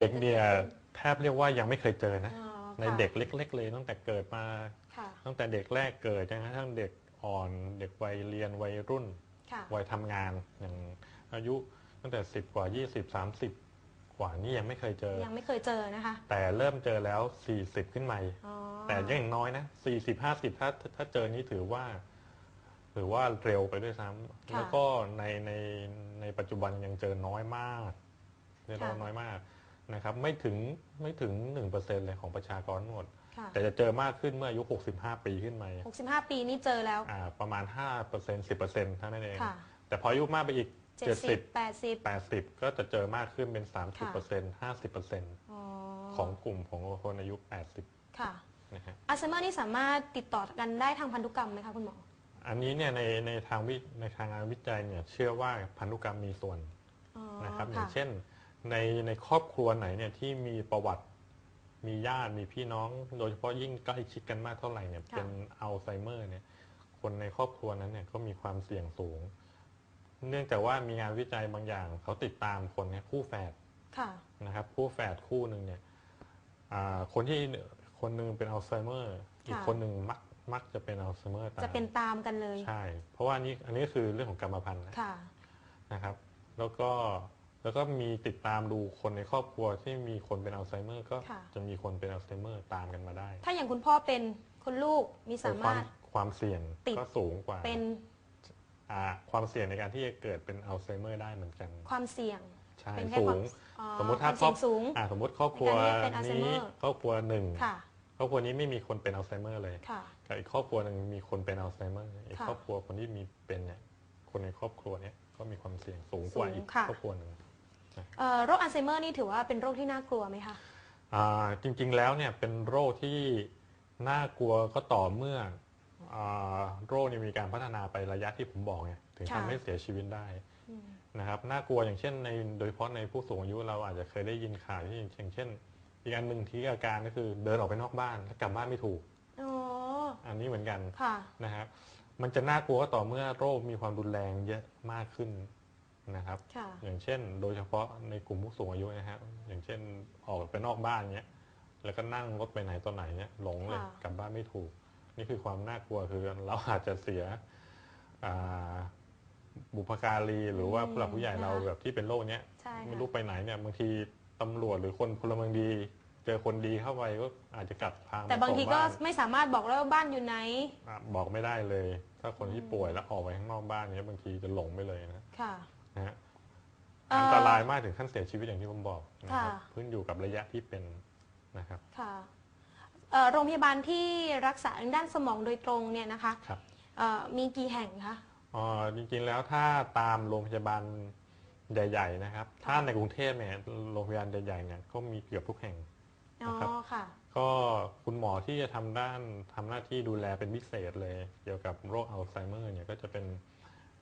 เด็กเนี่ยแทบเรียกว่ายังไม่เคยเจอนะอ๋อในค่ะเด็กเล็ก ๆ เลยตั้งแต่เกิดมาค่ะตั้งแต่เด็กแรกเกิดจนกระทั่งเด็กอ่อนเด็กวัยเรียนวัยรุ่นค่ะวัยทำงานอย่างอายุตั้งแต่สิบกว่ายี่สิบสามสิบกว่านี่ยังไม่เคยเจอ ยังไม่เคยเจอนะคะ แต่เริ่มเจอแล้วสี่สิบขึ้นมาอ๋อแต่ยังน้อยนะสี่สิบห้าสิบถ้าถ้าเจอนี้ถือว่าถือว่าเร็วไปด้วยซ้ำแล้วก็ในในในปัจจุบันยังเจอน้อยมากเรียกว่าน้อยมาก นะครับไม่ถึงไม่ถึงหนึ่งเปอร์เซ็นเลยของประชากรทั้งหมด ค่ะแต่จะเจอมากขึ้นเมื่ออายุ 65 ปีขึ้นมา65 ปีนี่เจอแล้ว อ่าประมาณ 5% 10%เท่านั้นเอง ค่ะ แต่พออายุมากไปอีก 70 70 80 80 ก็จะเจอมากขึ้นเป็น 30% 50%อ๋อของกลุ่มของคนอายุ80ค่ะนะฮะ อัลไซเมอร์นี่สามารถติดต่อกันได้ทางพันธุกรรมไหมคะคุณหมอ อันนี้เนี่ยในในทางวิในทางงานวิจัยเนี่ยเชื่อว่าพันธุกรรมมีส่วนอ๋อนะครับอย่าค่ะงเช่น ในในครอบครัวไหนเนี่ยที่มีประวัติมีญาติมีพี่น้อง โดยเฉพาะยิ่งใกล้ชิดกันมากเท่าไหร่เนี่ยเป็นอัลไซเมอร์เนี่ยคนในครอบครัวนั้นเนี่ยก็มีความเสี่ยงสูง เนื่องจากว่ามีงานวิจัยบางอย่าง เขาติดตามคนเนี่ยคู่แฝดค่ะนะครับคู่แฝดคู่หนึ่งเนี่ยอ่าคนที่คนหนึ่งเป็นอัลไซเมอร์อีกคนหนึ่งมักมักจะเป็นอัลไซเมอร์ตามจะเป็นตามกันเลย ใช่ เพราะว่านี่อันนี้ก็คือเรื่องของกรรมพันธุ์นะค่ะนะครับ แล้วก็ แล้วก็มีติดตามดูคนในครอบครัวที่มีคนเป็นอัลไซเมอร์ ก็ค่ะ จะมีคนเป็นอัลไซเมอร์ตามกันมาได้ถ้าอย่างคุณพ่อเป็นคุณลูกมีสาความารถ ความเสี่ยงติด ก็สูงกว่าเป็นอ่าความเสี่ยงในการที่จะเกิดเป็นอัลไซเมอร์ได้เหมือนกัน ความเสี่ยง ใช่เป็นแค่สูความง อ๋อสมมุติถ้าความเสี่ยงครอบสูงอ่าสมมติครอบครัวในการที่เป็นอัลไซเมอนี้ร์ ครอบครัวหนึ่งค่ะครอบครัวนี้ไม่มีคนเป็นอัลไซเมอร์เลย ค่ะ กับอีกครอบครัวหนึ่งมีคนเป็นอัลไซเมอร์อีกค่ะครอบครัวคนที่มีเป็นเนี่ยคนในครอบครัวเนี่ยก็มีความเสี่ยงสูงกว่าสูงอีกค่ะ ครอบครัวหนึ่ง เอ่อโรคอัลไซเมอร์นี่ถือว่าเป็นโรคที่น่ากลัวไหมคะ อ่าจริงๆแล้วเนี่ยเป็นโรคที่น่ากลัวก็ต่อเมื่ออาโรคนี้มีการพัฒนาไประยะที่ผมบอกไงถึงค่ะ ทำให้เสียชีวิตได้อืมนะครับน่ากลัวอย่างเช่นในโดยเฉพาะในผู้สูงอายุเราอาจจะเคยได้ยินข่าวที่อย่างเช่น อีกอันหนึ่งที่อาการก็คือเดินออกไปนอกบ้านแล้วกลับบ้านไม่ถูก อ๋อ อันนี้เหมือนกันค่ะ นะครับมันจะน่ากลัวก็ต่อเมื่อโรคมีความรุนแรงเยอะมากขึ้น นะครับ ค่ะอย่างเช่น โดยเฉพาะในกลุ่มผู้สูงอายุนะฮะอย่างเช่นออกไปนอกบ้านเนี้ยแล้วก็นั่งรถไปไหนตอนไหนเนี้ยหลงเลยค่ะ กลับบ้านไม่ถูก นี่คือความน่ากลัวคือเราอาจจะเสียอ่าบุพการีหรือว่าผู้หลักผู้ใหญ่เราแบบที่เป็นโรคเนี้ย ใช่ไม่ค่ะรู้ไปไหนเนี่ยบางทีตำรวจหรือคนพลเมืองดี เจอคนดีเข้าไปก็อาจจะกลับพามาแต่บางทีส่ก็บ้นไม่สามารถบอกได้ว่าบ้านอยู่ไหน อะบอกไม่ได้เลย ถ้าคนที่ป่วยแล้วออกไปข้างนอกบ้านเนี้ยบางทีจะหลงไปเลยนะ ค่ะ นะฮะเอ่ออั อันตรายมากถึงขั้นเสียชีวิตอย่างที่ผมบอกนะครับค่ะ ขึ้นอยู่กับระยะที่เป็นนะครับค่ะเอ่อโรงพยาบาลที่รักษาทางด้านสมองโดยตรงเนี่ยนะคะครับเอ่อมีกี่แห่งคะ อ๋อจริงๆแล้วถ้าตามโรงพยาบาลใหญ่ ๆ นะครับ ถ้าในกรุงเทพเนี่ยโรงพยาบาลใหญ่ๆเนี่ยก็มีเกือบทุกแห่ง อ๋อ นะครับ ค่ะ ก็คุณหมอที่จะทำด้านทำหน้าที่ดูแลเป็นพิเศษเลย เกี่ยวกับโรคอัลไซเมอร์เนี่ยก็จะเป็น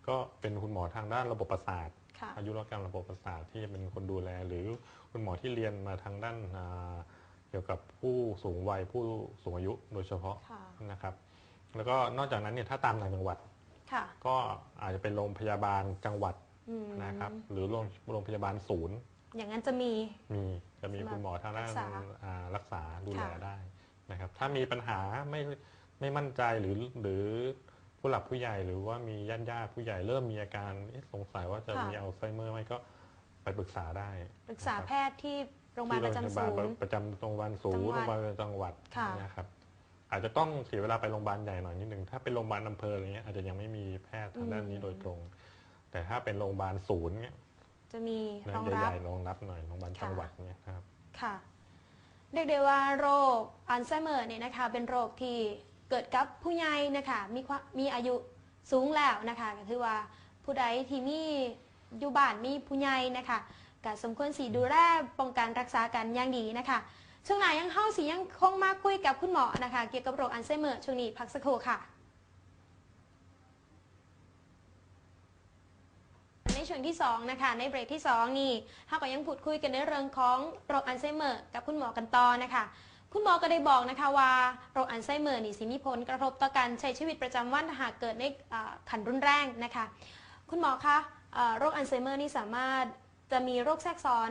ก็เป็นคุณหมอทางด้านระบบประสาทค่ะอายุรกรรมระบบประสาทที่จะเป็นคนดูแล หรือคุณหมอที่เรียนมาทางด้านอ่าเกี่ยวกับผู้สูงวัยผู้สูงอายุโดยเฉพาะค่ะนะครับ แล้วก็นอกจากนั้นเนี่ยถ้าตามต่างจังหวัดค่ะก็อาจจะเป็นโรงพยาบาลจังหวัดอืมนะครับ หรือโรงโรงพยาบาลศูนย์ อย่างนั้นจะมีมีจะมีสำหรับคุณหมอทางด้านรักษาอ่ารักษาดูแลค่ะได้นะครับ ถ้ามีปัญหาไม่ไม่มั่นใจหรือหรือ ผู้หลักผู้ใหญ่หรือว่ามีญาติญาติผู้ใหญ่เริ่มมีอาการเอ๊ะสงสัยว่าจะมีอัลไซเมอร์ไหมก็ไปปรึกษาได้ปรึกษานะครับแพทย์ที่โรงพยาบาลที่ประจำโรงพศูยาบาลนย์ ประจำโรงพยาบาลศูนย์จัโรงงหวัดพยาบาลจังหวัดค่ะ นะครับอาจจะต้องเสียเวลาไปโรงพยาบาลใหญ่หน่อยนิดนึงถ้าเป็นโรงพยาบาลอำเภออะไรเงี้ยอาจจะยังไม่มีแพทย์ทางด้านนี้โดยตรง แต่ถ้าเป็นโรงพยาบาลศูนย์เงี้ยจะมีนะรองรับ ใหญ่ๆรองรับหน่อยโรงพยาบาลจังหวัดเงี้ยครับ ค่ะเรียกได้ว่าโรคอัลไซเมอร์เนี่ยนะคะเป็นโรคที่ เกิดกับผู้ใหญ่นะคะมีความมีอายุสูงแล้วนะคะก็คือว่าผู้ใดที่มีอยู่บ้านมีผู้ใหญ่นะคะก็สมควรสีดูแลป้องกันรักษากันอย่างดีนะคะช่วงไหนยังเข้าสียังคงมาคุยกับคุณหมอนะคะ เกี่ยวกับโรคอัลไซเมอร์ช่วงนี้พักสักครู่ค่ะในช่วงที่2นะคะในเบรกที่ 2 นี่เราก็ยังพูดคุยกันในเรื่องของโรคอัลไซเมอร์กับคุณหมอกันต่อนะคะ คุณหมอก็ได้บอกนะคะว่าโรคอัลไซเมอร์นี่สิมีผลกระทบต่อการใช้ชีวิตประจำวันถ้าหากเกิดในอ่าขันรุนแรงนะคะ คุณหมอคะเอ่อโรคอัลไซเมอร์นี่สามารถจะมีโรคแทรกซ้อน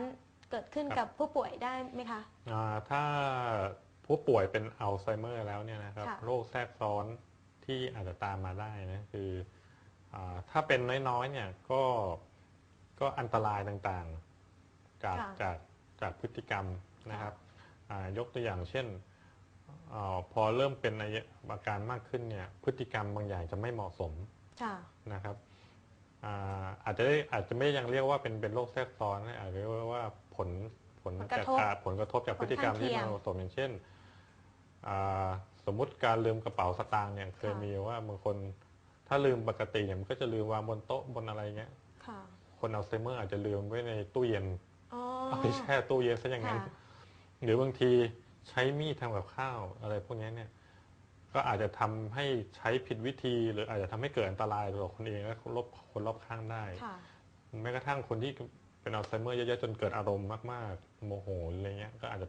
เกิดขึ้นครับกับผู้ป่วยได้ไหมคะอ่าถ้าผู้ป่วยเป็นอัลไซเมอร์แล้วเนี่ยนะครับค่ะโรคแทรกซ้อนที่อาจจะตามมาได้นะคืออาถ้าเป็นน้อยๆเนี่ยก็ก็อันตรายต่างๆ จากค่ะจากจากพฤติกรรมนะครับอ่า ยกตัวอย่างเช่นอาพอเริ่มเป็นอาการมากขึ้นเนี่ยพฤติกรรมบางอย่างจะไม่เหมาะสมค่ะนะครับอาอาจจะได้อาจจะไม่ยังเรียกว่าเป็นเป็นโรคแทรกซ้อนนะอาจจะเรียกว่าผลผลผลกระจากทบการผลกระทบจากพฤติกรรมผลข้างที่เคียงไม่เหมาะสมอย่างเช่นอ่าสมมุติการลืมกระเป๋าสตางค์เนี่ยเคยค่ะมีว่าบางคนถ้าลืมปกติเนี่ยมันก็จะลืมวางบนโต๊ะบนอะไรเงี้ยค่ะคนอัลไซเมอร์อาจจะลืมไว้ในตู้เย็นอ๋อเอาไปแช่ตู้เย็นซะอย่างนั้นค่ะ หรือบางทีใช้มีดทำกับข้าวอะไรพวกนี้เนี่ยก็อาจจะทำให้ใช้ผิดวิธี หรืออาจจะทำให้เกิดอันตรายต่อคนเองและคนรอบคนรอบข้างได้ค่ะแม้กระทั่งคนที่เป็นอัลไซเมอร์เยอะๆจนเกิดอารมณ์มากๆโมโหอะไรเงี้ยก็อาจจะ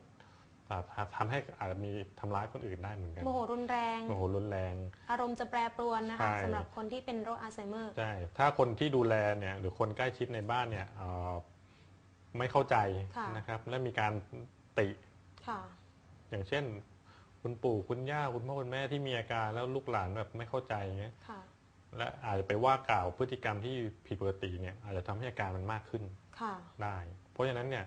ทำให้อาจจะมีทำร้ายคนอื่นได้เหมือนกันโมโหรุนแรงโมโหรุนแรง อารมณ์จะแปรปรวนนะคะใช่สำหรับคนที่เป็นโรคอัลไซเมอร์ใช่ถ้าคนที่ดูแลเนี่ยหรือคนใกล้ชิดในบ้านเนี่ยเอ่อไม่เข้าใจค่ะนะครับและมีการติ ค่ะ อย่างเช่น คุณปู่คุณย่าคุณพ่อคุณแม่ที่มีอาการแล้วลูกหลานแบบไม่เข้าใจเงี้ยค่ะ และอาจจะไปว่ากล่าวพฤติกรรมที่ผิดปกติเนี่ยอาจจะทำให้อาการมันมากขึ้นค่ะได้ เพราะฉะนั้นเนี่ย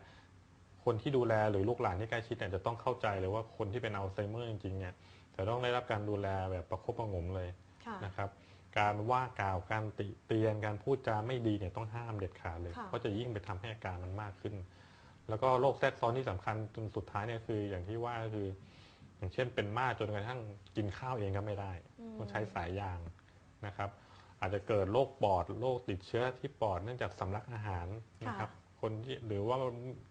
คนที่ดูแลหรือลูกหลานที่ใกล้ชิดเนี่ยจะต้องเข้าใจเลยว่าคนที่เป็นอัลไซเมอร์จริงๆเนี่ยจะต้องได้รับการดูแลแบบประคบประหงมเลยค่ะนะครับการว่ากล่าวการติเตียนการพูดจาไม่ดีเนี่ยต้องห้ามเด็ดขาดเลยค่ะเพราะจะยิ่งไปทำให้อาการมันมากขึ้น แล้วก็โรคแทรกซ้อนที่สำคัญจนสุดท้ายเนี่ยคืออย่างที่ว่าก็คือ อย่างเช่นเป็นมากจนกระทั่งกินข้าวเองก็ไม่ได้อืมต้องใช้สายยางนะครับ อาจจะเกิดโรคปอดโรคติดเชื้อที่ปอดเนื่องจากสำลักอาหารนะครับคนที่หรือว่า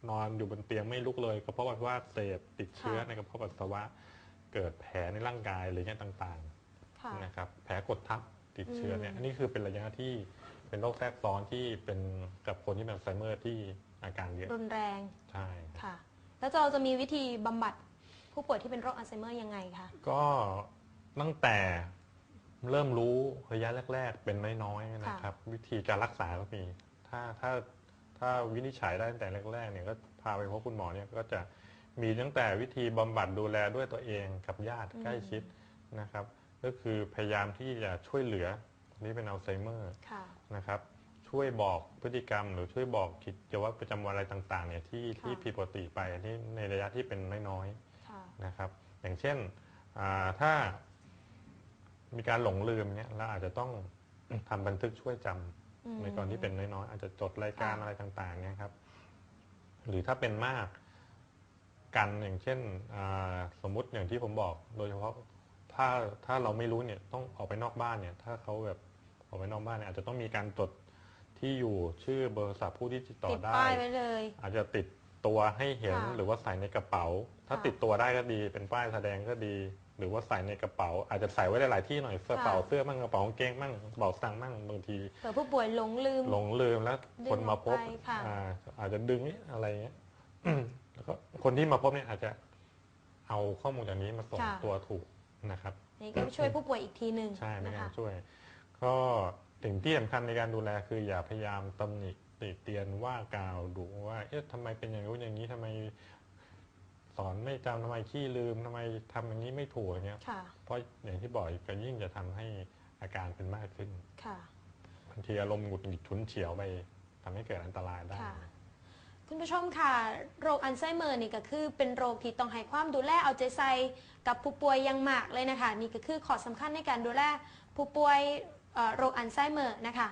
นอนอยู่บนเตียงไม่ลุกเลยกระเพาะปัสสาวะอักเสพติดเชื้อในกระเพาะปัสสาวะ เกิดแผลในร่างกายอะไรเงี้ยต่างค่ะๆนะครับแผลกดทับติดเชื้อเนี่ยอืมอันนี้คือเป็นระยะที่ เป็นโรคแทรกซ้อนที่เป็นกับคนที่เป็นอัลไซเมอร์ที่อาการเยอะรุนแรงใช่ครับค่ะ แล้วเราจะมีวิธีบำบัดผู้ป่วยที่เป็นโรคอัลไซเมอร์ยังไงคะก็ตั้งแต่เริ่มรู้ระยะแรก ๆ เป็นน้อยๆนะครับ วิธีการรักษาก็มี ถ้าถ้าถ้าวินิจฉัยได้ตั้งแต่แรกๆเนี่ยก็พาไปพบคุณหมอเนี่ยก็จะมีตั้งแต่วิธีบำบัดดูแลด้วยตัวเองกับญาติใกล้ชิดนะครับ ก็คือพยายามที่จะช่วยเหลือค นที่เป็นอัลไซเมอร์ค่ะนะครับช่วยบอกพฤติกรรม หรือช่วยบอกกิจวัตรประจำวันอะไรต่างๆเนี่ยที่ค่ะที่ผิดปกติไปที่ในระยะที่เป็นน้อยๆค่ะนะครับอย่างเช่นอ่าถ้ามีการหลงลืมเนี่ยเราอาจจะต้องทำบันทึกช่วยจำอืมในตอนที่เป็นน้อยๆอาจจะจดรายการค่ะอะไรต่างๆเนี่ยครับหรือถ้าเป็นมากกันอย่างเช่นอ่าสมมุติอย่างที่ผมบอก โดยเฉพาะถ้าถ้าเราไม่รู้เนี่ยต้องออกไปนอกบ้านเนี่ย ถ้าเขาแบบ ออกไปนอกบ้านเนี่ยอาจจะต้องมีการจดที่อยู่ชื่อเบอร์โทรศัพท์ผู้ที่ติดต่อติดได้ ป้ายไว้เลย อาจจะติดตัวให้เห็นค่ะหรือว่าใส่ในกระเป๋า ถ้าค่ะติดตัวได้ก็ดีเป็นป้ายแสดงก็ดี หรือว่าใส่ในกระเป๋า อาจจะใส่ไว้หลายๆที่หน่อยกระเป๋าค่ะ เสื้อมั่งกระเป๋ากางเกงมั่งกระเป๋าสตังค์มั่งบางที เผื่อผู้ป่วยหลงลืม หลงลืมแล้วดึงคนมาพบออกไปค่ะอ่าอาจจะดึงนี่อะไรเงี้ย แล้วก็คนที่มาพบเนี่ยอาจจะเอาข้อมูลจากนี้มาส่งค่ะตัวถูกนะครับ นี่ก็ช่วยผู้ป่วยอีกทีหนึ่งใช่ในนะการคะช่วย ก็สิ่งที่สำคัญในการดูแลคืออย่าพยายามตำหนิติเตียนว่ากล่าวดุว่าเอ๊ะทำไมเป็นอย่างนู้นอย่างนี้ทำไมสอนไม่จำทำไมขี้ลืมทำไมทำอย่างนี้ไม่ถูกอย่างเงี้ยค่ะเพราะอย่างที่บอกก็ยิ่งจะทำให้อาการเป็นมากขึ้นค่ะบางทีอารมณ์หงุดหงิดฉุนเฉียวไปทำให้เกิดอันตรายได้ค่ะคุณผู้ชมค่ะ โรคอัลไซเมอร์นี่ก็คือเป็นโรคที่ต้องให้ความดูแลเอาใจใส่กับผู้ป่วยอยังมากเลยนะคะ นี่ก็คือข้อสำคัญในการดูแลผู้ป่วยเอ่อ โรคอัลไซเมอร์นะคะ